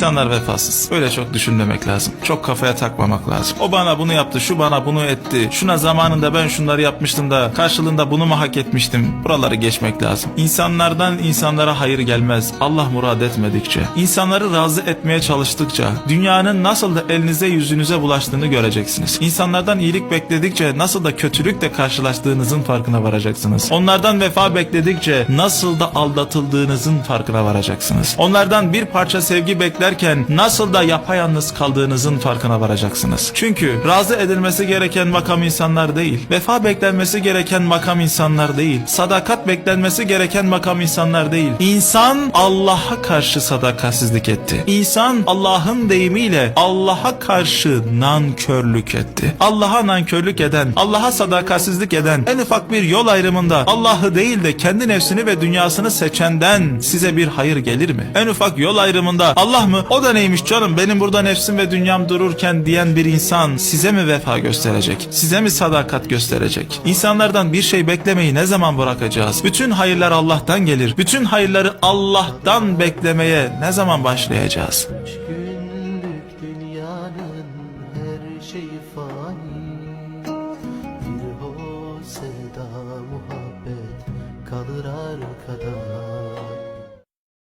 İnsanlar vefasız. Öyle çok düşünmemek lazım. Çok kafaya takmamak lazım. O bana bunu yaptı, şu bana bunu etti. Şuna zamanında ben şunları yapmıştım da karşılığında bunu mu hak etmiştim? Buraları geçmek lazım. İnsanlardan insanlara hayır gelmez. Allah murad etmedikçe. İnsanları razı etmeye çalıştıkça dünyanın nasıl da elinize yüzünüze bulaştığını göreceksiniz. İnsanlardan iyilik bekledikçe nasıl da kötülükle karşılaştığınızın farkına varacaksınız. Onlardan vefa bekledikçe nasıl da aldatıldığınızın farkına varacaksınız. Onlardan bir parça sevgi beklerken nasıl da yapayalnız kaldığınızın farkına varacaksınız. Çünkü razı edilmesi gereken makam insanlar değil, vefa beklenmesi gereken makam insanlar değil, sadakat beklenmesi gereken makam insanlar değil. İnsan Allah'a karşı sadakatsizlik etti. İnsan Allah'ın deyimiyle Allah'a karşı nankörlük etti. Allah'a nankörlük eden, Allah'a sadakatsizlik eden en ufak bir yol ayrımında Allah'ı değil de kendi nefsini ve dünyasını seçenden size bir hayır gelir mi? En ufak yol ayrımında Allah mı? o da neymiş canım benim burada nefsim ve dünyam dururken diyen bir insan size mi vefa gösterecek? Size mi sadakat gösterecek? İnsanlardan bir şey beklemeyi ne zaman bırakacağız? Bütün hayırlar Allah'tan gelir. Bütün hayırları Allah'tan beklemeye ne zaman başlayacağız? kalır arkada